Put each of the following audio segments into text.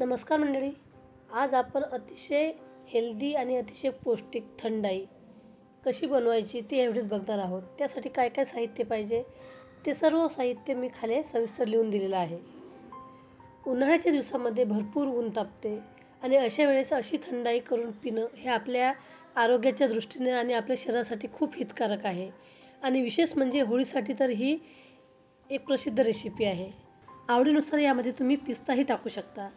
नमस्कार मंडळी. आज आपण अतिशय हेल्दी आणि अतिशय पौष्टिक थंडाई कशी बनवायची ती एवढीच बघणार आहोत. त्यासाठी काय काय साहित्य पाहिजे ते सर्व साहित्य मी खाली सविस्तर लिहून दिलेलं आहे. उन्हाळ्याच्या दिवसामध्ये भरपूर ऊन तापते आणि अशा वेळेस अशी थंडाई करून पिणं हे आपल्या आरोग्याच्या दृष्टीने आणि आपल्या शरीरासाठी खूप हितकारक आहे. आणि विशेष म्हणजे होळीसाठी तर ही एक प्रसिद्ध रेसिपी आहे. आवडीनुसार यामध्ये तुम्ही पिस्ताही टाकू शकता.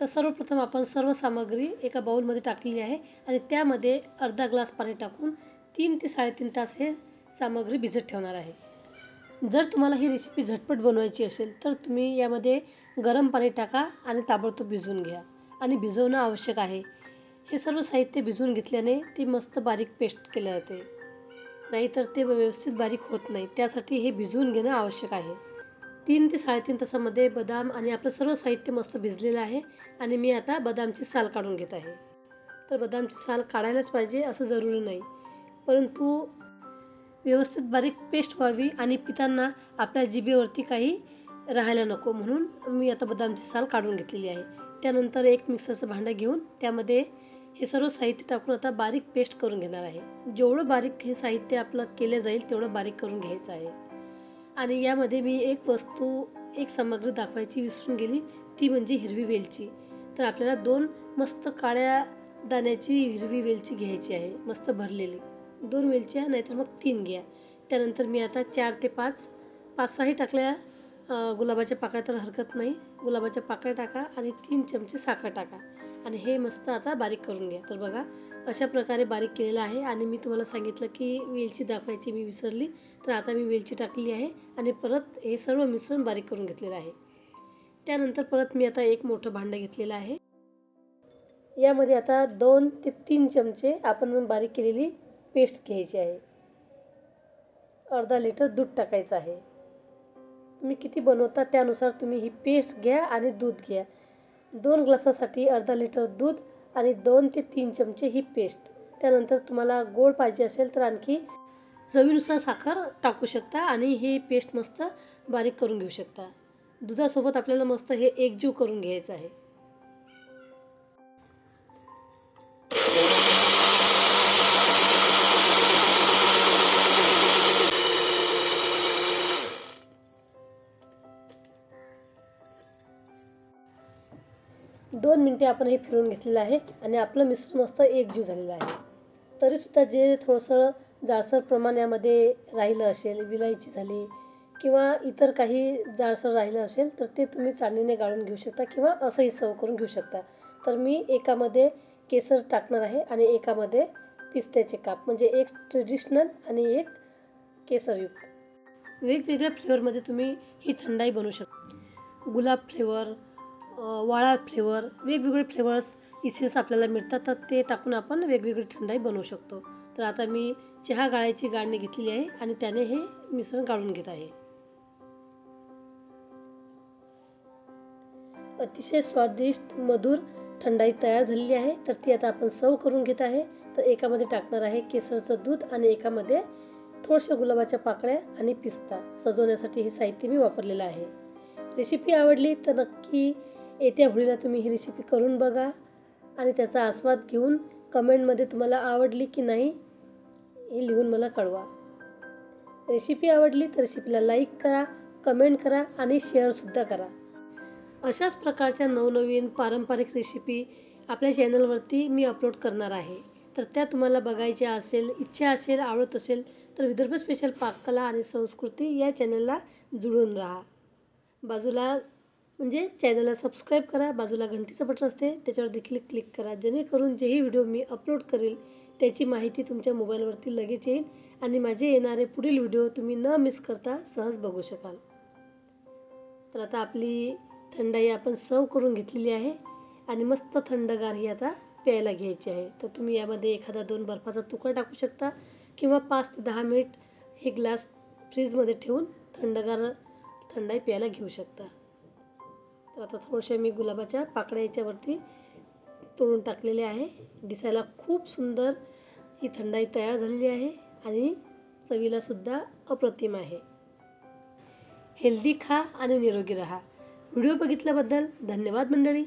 तर सर्वप्रथम आपण सर्व सामग्री एका बाऊलमध्ये टाकलेली आहे आणि त्यामध्ये अर्धा ग्लास पाणी टाकून तीन ते साडेतीन तास हे सामग्री भिजत ठेवणार आहे. जर तुम्हाला ही रेसिपी झटपट बनवायची असेल तर तुम्ही यामध्ये गरम पाणी टाका आणि ताबडतोब भिजवून घ्या. आणि भिजवणं आवश्यक आहे. हे सर्व साहित्य भिजवून घेतल्याने ती मस्त बारीक पेस्ट केल्या जाते. नाहीतर ते व्यवस्थित बारीक होत नाही. त्यासाठी हे भिजवून घेणं आवश्यक आहे. तीन ते साडेतीन तासामध्ये बदाम आणि आपलं सर्व साहित्य मस्त भिजलेलं आहे आणि मी आता बदामची साल काढून घेत आहे. तर बदामची साल काढायलाच पाहिजे असं जरुरी नाही. परंतु व्यवस्थित बारीक पेस्ट व्हावी आणि पितांना आपल्या जिभेवरती काही राहायला नको म्हणून मी आता बदामची साल काढून घेतलेली आहे. त्यानंतर एक मिक्सरचं भांडं घेऊन त्यामध्ये हे सर्व साहित्य टाकून आता बारीक पेस्ट करून घेणार आहे. जेवढं बारीक हे साहित्य आपलं केलं जाईल तेवढं बारीक करून घ्यायचं आहे. आणि यामध्ये मी एक वस्तू एक सामग्री दाखवायची विसरून गेली ती म्हणजे हिरवी वेलची. तर आपल्याला दोन मस्त काळ्या दाण्याची हिरवी वेलची घ्यायची आहे मस्त भरलेली. दोन वेलच्या नाहीतर मग तीन घ्या. त्यानंतर मी आता चार ते पाच पाच सहाही टाकल्या गुलाबाच्या पाकळ्या तर हरकत नाही. गुलाबाच्या पाकळ्या टाका आणि तीन चमचे साखर टाका. आणि हे मस्त आता बारीक करून घ्या. तर बघा अशा प्रकारे बारीक केलेलं आहे आणि मी तुम्हाला सांगितलं की वेलची दाखवायची मी विसरली. तर आता मी वेलची टाकलेली आहे आणि परत हे सर्व मिश्रण बारीक करून घेतलेलं आहे. त्यानंतर परत मी आता एक मोठं भांडं घेतलेलं आहे. यामध्ये आता दोन ते तीन चमचे आपण बारीक केलेली पेस्ट घ्यायची आहे. अर्धा लिटर दूध टाकायचं आहे. तुम्ही किती बनवता त्यानुसार तुम्ही ही पेस्ट घ्या आणि दूध घ्या. दोन ग्लासासाठी अर्धा लिटर दूध आणि दोन ते तीन चमचे ही पेस्ट. त्यानंतर तुम्हाला गोड पाहिजे असेल तर आणखी चवीनुसार साखर टाकू शकता आणि ही पेस्ट मस्त बारीक करून घेऊ शकता. दुधासोबत आपल्याला मस्त हे एकजीव करून घ्यायचं आहे. दोन मिनटे आपण हे फिरून घेतलेलं आहे आणि आपलं मिश्रण मस्त एकजीव झालेलं आहे. तरीसुद्धा जे थोडंसं जाडसर प्रमाण यामध्ये राहिलं असेल विलायची झाली किंवा इतर काही जाडसर राहिलं असेल तर ते तुम्ही चाळणीने गाळून घेऊ शकता किंवा असंही सर्व करून घेऊ शकता. तर मी एकामध्ये केसर टाकणार आहे आणि एकामध्ये पिस्त्याचे काप म्हणजे एक ट्रेडिशनल आणि एक केसरयुक्त. वेगवेगळ्या फ्लेवरमध्ये तुम्ही ही थंडाई बनवू शकता. गुलाब फ्लेवर वाळा फ्लेवर वेगवेगळे फ्लेवर्स इसेस आपल्याला मिळतात तर ते टाकून आपण वेगवेगळी थंडाई बनवू शकतो. तर आता मी चहा गाळायची गाळणी घेतलेली आहे आणि त्याने हे मिश्रण गाळून घेत आहे. अतिशय स्वादिष्ट मधुर थंडाई तयार झालेली आहे. तर ती आता आपण सर्व करून घेत आहे. तर एकामध्ये टाकणार आहे केसरचं दूध आणि एकामध्ये थोडशा गुलाबाच्या पाकळ्या आणि पिस्ता. सजवण्यासाठी हे साहित्य मी वापरलेलं आहे. रेसिपी आवडली तर नक्की येत्या होळीला तुम्ही ही रेसिपी करून बघा आणि त्याचा आस्वाद घेऊन कमेंटमध्ये तुम्हाला आवडली की नाही हे लिहून मला कळवा. रेसिपी आवडली तर रेसिपीला लाईक करा कमेंट करा आणि शेअरसुद्धा करा. अशाच प्रकारच्या नवनवीन पारंपरिक रेसिपी आपल्या चॅनलवरती मी अपलोड करणार आहे. तर त्या तुम्हाला बघायच्या असेल इच्छा असेल आवडत असेल तर विदर्भ स्पेशल पाककला आणि संस्कृती या चॅनलला जुळून राहा. बाजूला म्हणजे चॅनलला सबस्क्राईब करा बाजूला घंटीचं बटन असते त्याच्यावर देखील क्लिक करा. जेणेकरून जेही व्हिडिओ मी अपलोड करेल त्याची माहिती तुमच्या मोबाईलवरती लगेच येईल आणि माझे येणारे पुढील व्हिडिओ तुम्ही न मिस करता सहज बघू शकाल. तर आता आपली थंडाई आपण सर्व करून घेतलेली आहे आणि मस्त थंडगार ही आता प्यायला घ्यायची आहे. तर तुम्ही यामध्ये एखादा दोन बर्फाचा तुकडा टाकू शकता किंवा पाच ते दहा मिनिट हे ग्लास फ्रीजमध्ये ठेवून थंडगार थंडाई प्यायला घेऊ शकता. तर आता थोडशा मी गुलाबाच्या पाकळ्या याच्यावरती तोडून टाकलेले आहे. दिसायला खूप सुंदर ही थंडाई तयार झालेली आहे आणि चवीलासुद्धा अप्रतिम आहे. हेल्दी खा आणि निरोगी राहा. व्हिडिओ बघितल्याबद्दल धन्यवाद मंडळी.